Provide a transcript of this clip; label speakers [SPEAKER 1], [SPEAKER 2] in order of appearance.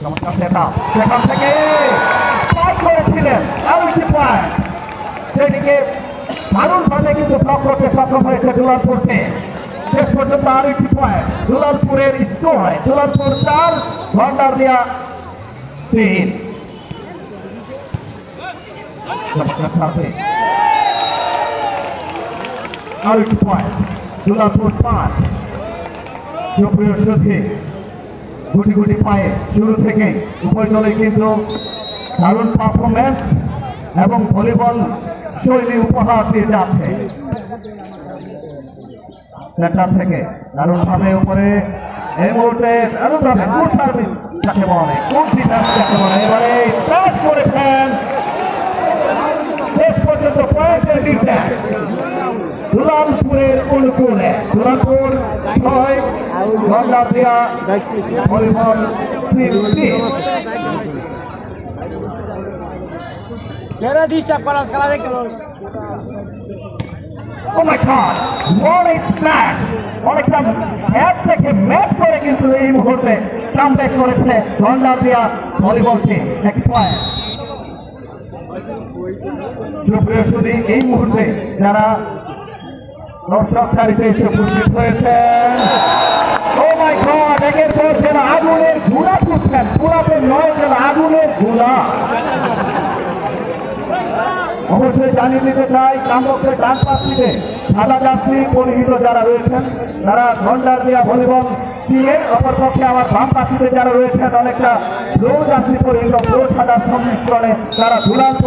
[SPEAKER 1] চমৎকার setup। সেখান থেকে করেছিলেন আরও পয়েন্ট সেটিকে দারুণভাবে কিন্তু ব্লক করতে সক্ষম হয়েছে দুলালপুরকে। শেষ পর্যন্ত আরও একটি পয়েন্ট দুলালপুরের স্কোর দুলালপুর পাঁচ। সুপ্রিয় সুধী গুটি গুটি পায়ে শুরু থেকে দলে কিন্তু দারুণ পারফরমেন্স এবং ভলিবল শৈলী উপহার দিয়ে যাচ্ছে। সেন্টার থেকে দারুণভাবে উপরে। এই মুহূর্তে দারুণভাবে গুড সার্ভিস যাকে বলে গুড ডিফেন্স যাকে বলে। এবারে শেষ পর্যন্ত পয়েন্টের ডিফেন্স দুলালপুরের অনুকূলে। দুলালপুর ছয়
[SPEAKER 2] করাস খেলা দেখতে
[SPEAKER 1] ও my god what a smash! অনেকটা এক থেকে ম্যাচ করে কিন্তু এই মুহূর্তে কামব্যাক করেছে গন্ডারিয়া ভলিবল টিম এক পয়েন্ট এই মুহূর্তে যারা দর্শক সারিতে এসে উপস্থিত হয়েছেন ও মাই গড সাদা যাত্রী পরিহিত যারা রয়েছেন, তারা ঘণ্টার দেওয়া ভলিবল টিমের অপরপক্ষে আমার বাম পাশটিতে যারা রয়েছেন, অনেকটা ব্লু যাত্রী পরিহিত ব্লু সাদা সংমিশ্রণে তারা ধুলান্ত